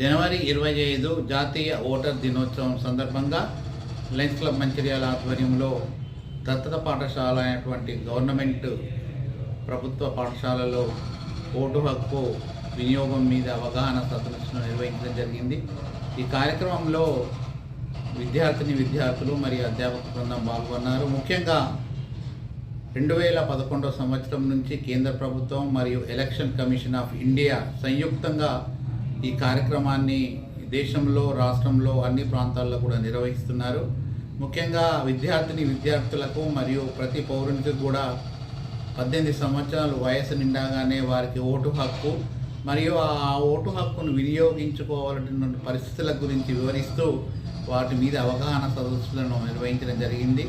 జనవరి ఇరవై ఐదు జాతీయ ఓటర్ దినోత్సవం సందర్భంగా లెన్స్ క్లబ్ మంచిర్యాల ఆధ్వర్యంలో దత్తత పాఠశాల అయినటువంటి గవర్నమెంట్ ప్రభుత్వ పాఠశాలలో ఓటు హక్కు వినియోగం మీద అవగాహన సదస్సును నిర్వహించడం జరిగింది. ఈ కార్యక్రమంలో విద్యార్థిని విద్యార్థులు మరియు అధ్యాపక బృందం పాల్గొన్నారు. ముఖ్యంగా రెండు వేల పదకొండవ సంవత్సరం నుంచి కేంద్ర ప్రభుత్వం మరియు ఎలక్షన్ కమిషన్ ఆఫ్ ఇండియా సంయుక్తంగా ఈ కార్యక్రమాన్ని దేశంలో రాష్ట్రంలో అన్ని ప్రాంతాల్లో కూడా నిర్వహిస్తున్నారు. ముఖ్యంగా విద్యార్థిని విద్యార్థులకు మరియు ప్రతి పౌరునికి కూడా పద్దెనిమిది సంవత్సరాలు వయసు నిండాగానే వారికి ఓటు హక్కు మరియు ఆ ఓటు హక్కును వినియోగించుకోవాలన్న పరిస్థితుల గురించి వివరిస్తూ వాటి మీద అవగాహన సదస్సులను నిర్వహించడం జరిగింది.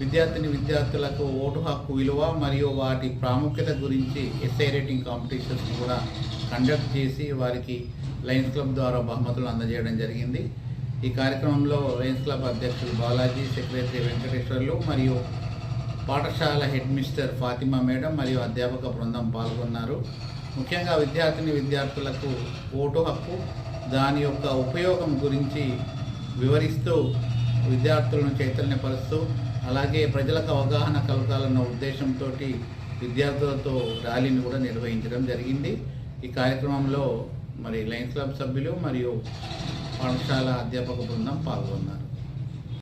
విద్యార్థిని విద్యార్థులకు ఓటు హక్కు విలువ మరియు వాటి ప్రాముఖ్యత గురించి ఎస్ఐ రేటింగ్ కాంపిటీషన్స్ కూడా కండక్ట్ చేసి వారికి లయన్స్ క్లబ్ ద్వారా బహుమతులు అందజేయడం జరిగింది. ఈ కార్యక్రమంలో లయన్స్ క్లబ్ అధ్యక్షులు బాలాజీ సెక్రటరీ వెంకటేశ్వర్లు మరియు పాఠశాల హెడ్ మిస్టర్ ఫాతిమా మేడం మరియు అధ్యాపక బృందం పాల్గొన్నారు. ముఖ్యంగా విద్యార్థిని విద్యార్థులకు ఓటు హక్కు దాని యొక్క ఉపయోగం గురించి వివరిస్తూ విద్యార్థులను చైతన్యపరుస్తూ అలాగే ప్రజలకు అవగాహన కలగాలన్న ఉద్దేశంతో విద్యార్థులతో ర్యాలీని కూడా నిర్వహించడం జరిగింది. ఈ కార్యక్రమంలో మరి లయన్స్ క్లబ్ సభ్యులు మరియు పాఠశాల అధ్యాపక బృందం పాల్గొన్నారు.